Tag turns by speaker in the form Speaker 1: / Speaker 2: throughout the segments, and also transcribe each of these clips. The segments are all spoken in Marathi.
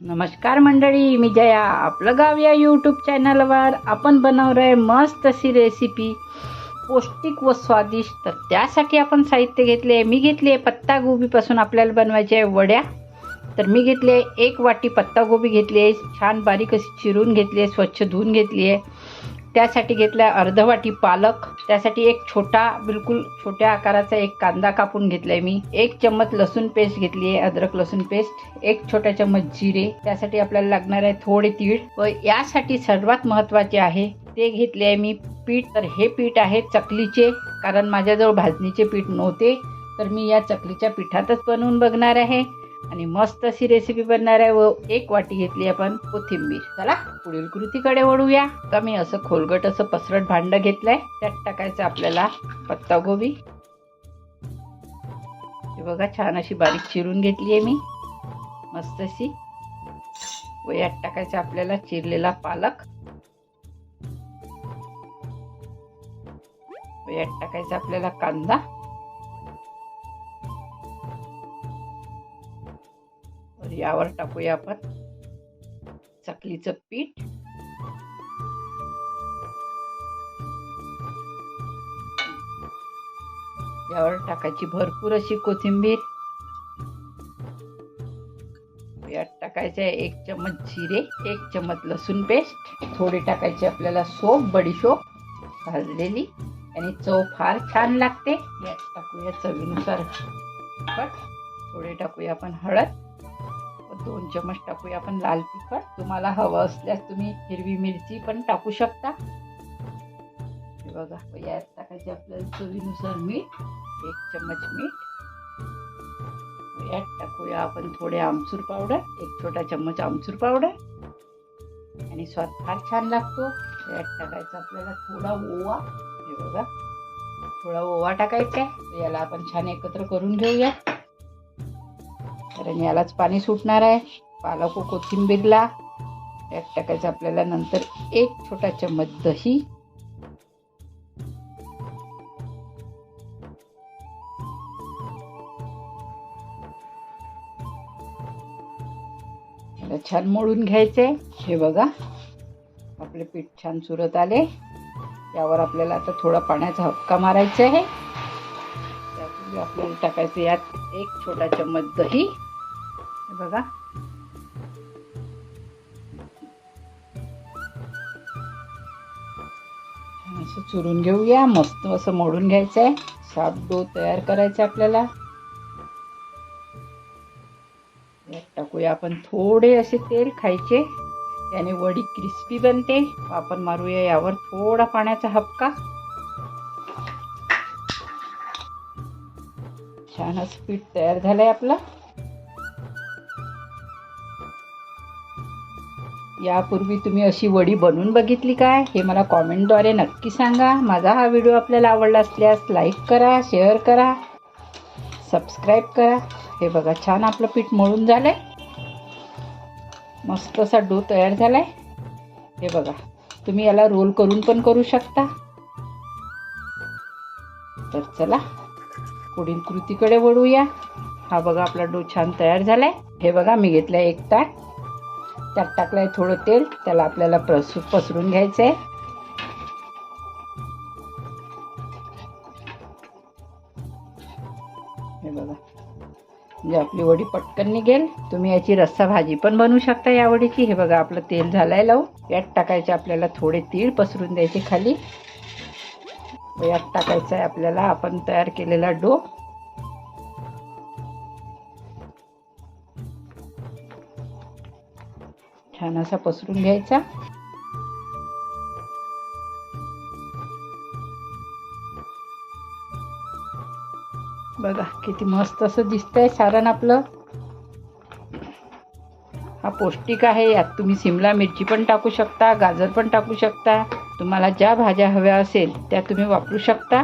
Speaker 1: नमस्कार मंडळी मी जया. आपलं गाव या यूट्यूब चॅनलवर आपण बनवलं आहे मस्त अशी रेसिपी पौष्टिक व स्वादिष्ट. तर त्यासाठी आपण साहित्य घेतले. आहे मी घेतली आहे पत्तागोबीपासून आपल्याला बनवायचे आहे वड्या. तर मी घेतली आहे एक वाटी पत्तागोबी घेतली आहे. छान बारीक अशी चिरून घेतली आहे. स्वच्छ धुवून घेतली आहे. त्यासाठी घेतला अर्धवाटी पालक. त्यासाठी एक छोटा बिलकुल छोट्या आकाराचा एक कांदा कापून घेतलाय मी. एक चम्मच लसूण पेस्ट घेतली आहे अद्रक लसूण पेस्ट. एक छोटा चम्मच जिरे. त्यासाठी आपल्याला लागणार आहे थोडे तीळ. व यासाठी सर्वात महत्त्वाचे आहे ते घेतले आहे मी पीठ. तर हे पीठ आहे चकलीचे कारण माझ्याजवळ भाजणीचे पीठ नव्हते. तर मी या चकलीच्या पिठातच बनवून बघणार आहे. आणि मस्त अशी रेसिपी बनणार आहे व एक वाटी घेतली आपण कोथिंबीर. चला पुढील कृतीकडे वळूया. आता मी असं खोलगट असं पसरट भांड घेतलंय. त्यात टाकायचं आपल्याला पत्तागोबी हे बघा छान अशी बारीक चिरून घेतली आहे मी. मस्त अशी. व यात टाकायचं आपल्याला चिरलेला पालक. यात टाकायचा आपल्याला कांदा. यावर टाकूया आपण. चकलीचं पीठ. यावर टाकायची भरपूर अशी कोथिंबीर. यात टाकायचे एक चमच जिरे एक चमच लसूण पेस्ट. थोडी टाकायची आपल्याला सोप बडीशोप भाजलेली. आणि चव फार छान लागते. यात टाकूया चवीनुसार थोडे टाकूया आपण हळद. दोन चमच टाकूया. आपण लाल तिखट तुम्हाला हवं असल्यास तुम्ही हिरवी मिरची पण टाकू शकता. हे बघा यात टाकायचे आपल्याला चवीनुसार मीठ एक चम्मच मीठ. यात टाकूया आपण थोडे आमचूर पावडर एक छोटा चम्मच आमचूर पावडर. आणि स्वाद फार छान लागतो. यात टाकायचा आपल्याला थोडा ओवा. हे बघा थोडा ओवा टाकायचा आहे. याला आपण छान एकत्र करून घेऊया. कारण यालाच पाणी सुटणार आहे. पालक व कोथिंबीरला यात टाकायचं आपल्याला नंतर एक छोटा चम्मच दही. छान मळून घ्यायचे. हे बघा आपले पीठ छान सुरत आले. यावर आपल्याला आता थोडा पाण्याचा हक्का मारायचा आहे. त्यापूर्वी आपल्याला टाकायचं यात एक छोटा चम्मच दही. बघा. असं चुरून घेऊया. मस्त असं मोडून घ्यायचं आहे साफ डो तयार करायचा आपल्याला. यात टाकूया आपण थोडे असे तेल खायचे. याने वडी क्रिस्पी बनते. आपण मारूया यावर थोडा पाण्याचा हपका. छान असं पीठ तयार झालंय आपलं. यापूर्वी तुम्ही अशी वडी बनवून बघितली काय हे मला कॉमेंटद्वारे नक्की सांगा. माझा हा व्हिडिओ आपल्याला आवडला असल्यास लाईक करा शेअर करा सबस्क्राईब करा. हे बघा छान आपलं पीठ मळून झालंय. मस्त असा डो तयार झालाय. हे बघा तुम्ही याला रोल करून पण करू शकता. तर चला. पुढील कृतीकडे वळूया. हा बघा आपला डो छान तयार झालाय. हे बघा मी घेतलाय एक ताट. त्यात टाकलंय थोडं तेल. त्याला आपल्याला प्रस पसरून घ्यायचं आहे हे बघा. म्हणजे आपली वडी पटकन निघेल. तुम्ही याची रस्सा भाजी पण बनवू शकता या वडीची. हे बघा आपलं तेल झालंय लावू यात टाकायचे आपल्याला थोडे तीळ पसरून द्यायचे खाली. यात टाकायचं आहे आपल्याला. आपण तयार केलेला डो. छान असा पसरून घ्यायचा. बघा किती मस्त असं दिसतंय सारण आपलं. पौष्टिक आहे यात तुम्ही सिमला मिरची पण टाकू शकता गाजर पण टाकू शकता. तुम्हाला ज्या भाज्या हव्या असेल त्या तुम्ही वापरू शकता.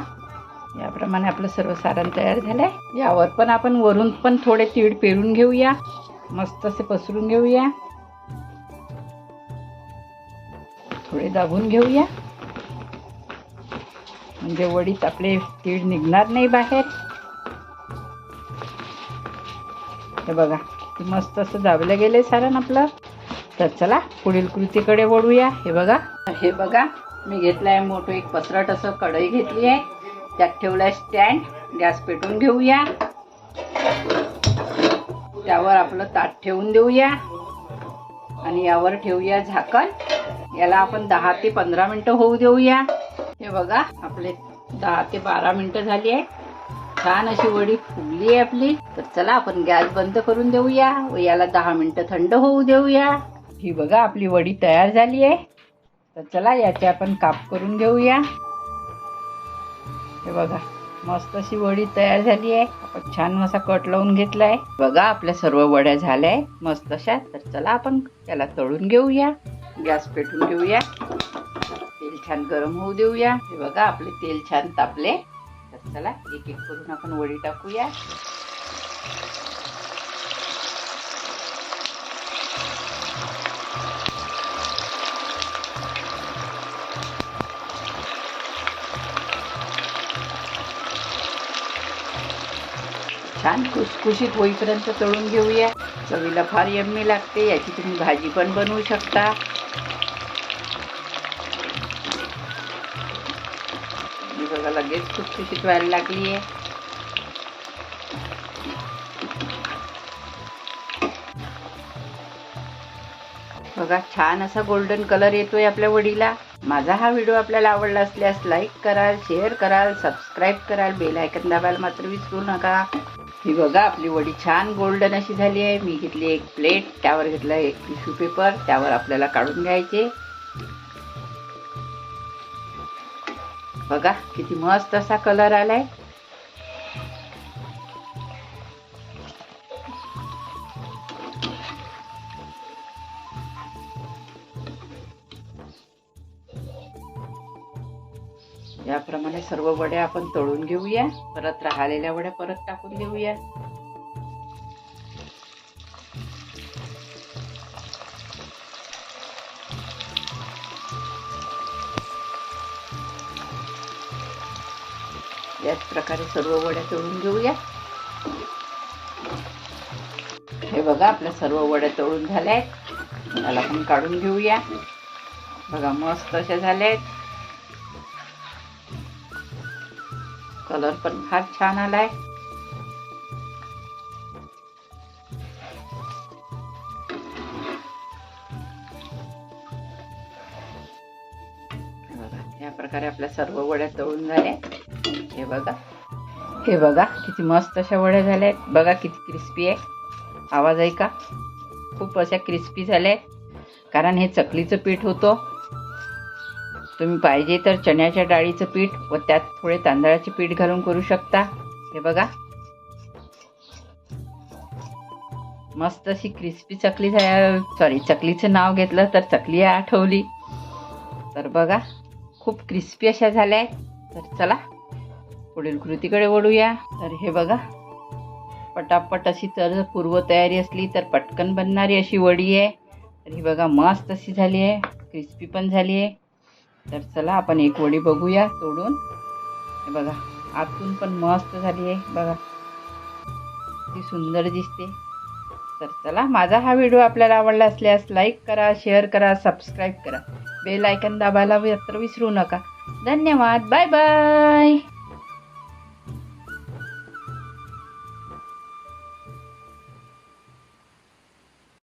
Speaker 1: याप्रमाणे आपलं सर्व सारण तयार झालं आहे यावर पण आपण वरून पण थोडे तीळ पेरून घेऊया. मस्त असे पसरून घेऊया. थोडे दाबून घेऊया. म्हणजे वडीत आपले तीळ निघणार नाही बाहेर. हे बघा. की मस्त असं दाबलं गेले सारण आपलं. तर चला पुढील कृतीकडे वळूया. हे बघा. हे बघा मी घेतलं आहे मोठं एक पसरट असं कढई घेतली आहे. त्यात ठेवलं आहे स्टँड गॅस पेटून घेऊया. त्यावर आपलं ताट ठेवून देऊया. आणि यावर ठेवूया झाकण. याला आपण दहा ते पंधरा मिनटं होऊ देऊया. हे बघा आपले दहा ते बारा मिनटं झाली आहे छान अशी वडी फुगली आहे आपली. तर चला आपण गॅस बंद करून देऊया व याला दहा मिनटं थंड होऊ देऊया. ही बघा आपली वडी तयार झाली आहे. तर चला याचे आपण काप करून घेऊया. हे बघा मस्त अशी वडी तयार झाली आहे. आपण छान असा कट लावून घेतलाय. बघा आपल्या सर्व वड्या झाल्या मस्त अशा. तर चला आपण त्याला तळून घेऊया. गॅस पेटून घेऊया. तेल छान गरम होऊ देऊया. हे बघा आपले तेल छान तापले. चला एक एक करून आपण वडी टाकूया. छान खुसखुशीत होईपर्यंत तळून घेऊया. चवीला फार यम्मी लागते याची तुम्ही भाजी पण बनवू शकता. लगेच खुसखुशीत व्हायला लागली आहे बघा छान असा गोल्डन कलर येतोय आपल्या वडीला. माझा हा व्हिडिओ आपल्याला आवडला असल्यास लाईक कराल शेअर कराल सबस्क्राईब कराल. बेल आयकन दाबायला मात्र विसरू नका. ही बघा आपली वडी छान गोल्डन अशी झाली आहे मी घेतली एक प्लेट त्यावर घेतला एक टिश्यू पेपर त्यावर आपल्याला काढून घ्यायचे. बघा किती मस्त असा कलर आलाय. याप्रमाणे सर्व वड्या आपण तळून घेऊया. परत राहिलेल्या वड्या परत टाकून घेऊया. याच प्रकारे सर्व वड्या तळून घेऊया. हे बघा आपल्या सर्व वड्या तळून झाल्या आहेत त्याला आपण काढून घेऊया. बघा मस्त अशा झाल्या आहेत कलर पण फार छान आलाय. या प्रकारे आपल्या सर्व वड्या तळून झाल्या हे बघा. हे बघा किती मस्त अशा वड्या झाल्या आहेत. बघा किती क्रिस्पी आहे. आवाज आहे का खूप अशा क्रिस्पी झाल्या आहेत. कारण हे चकलीचं पीठ होतं. तुम्ही पाहिजे तर चण्याच्या डाळीचं पीठ व त्यात थोडे तांदळाचे पीठ घालून करू शकता. हे बघा. मस्त अशी क्रिस्पी चकली सॉरी चकलीचं नाव घेतलं तर चकली आठवली. तर बघा खूप क्रिस्पी अशा झाल्या आहेत. तर चला पुढील कृतीकडे वळूया. तर हे बघा. पटापट अशी तर पूर्वतयारी असली तर पटकन बनणारी अशी वडी आहे. तर ही बघा मस्त अशी झाली आहे. क्रिस्पी पण झाली आहे. तर चला आपण एक वडी बघूया तोडून. हे बघा आतून पण मस्त झाली आहे. बघा. ती सुंदर दिसते. तर चला माझा हा व्हिडिओ आपल्याला आवडला असल्यास लाईक करा शेअर करा सबस्क्राईब करा. बेल आयकन दाबायला मात्र विसरू नका. धन्यवाद. Bye bye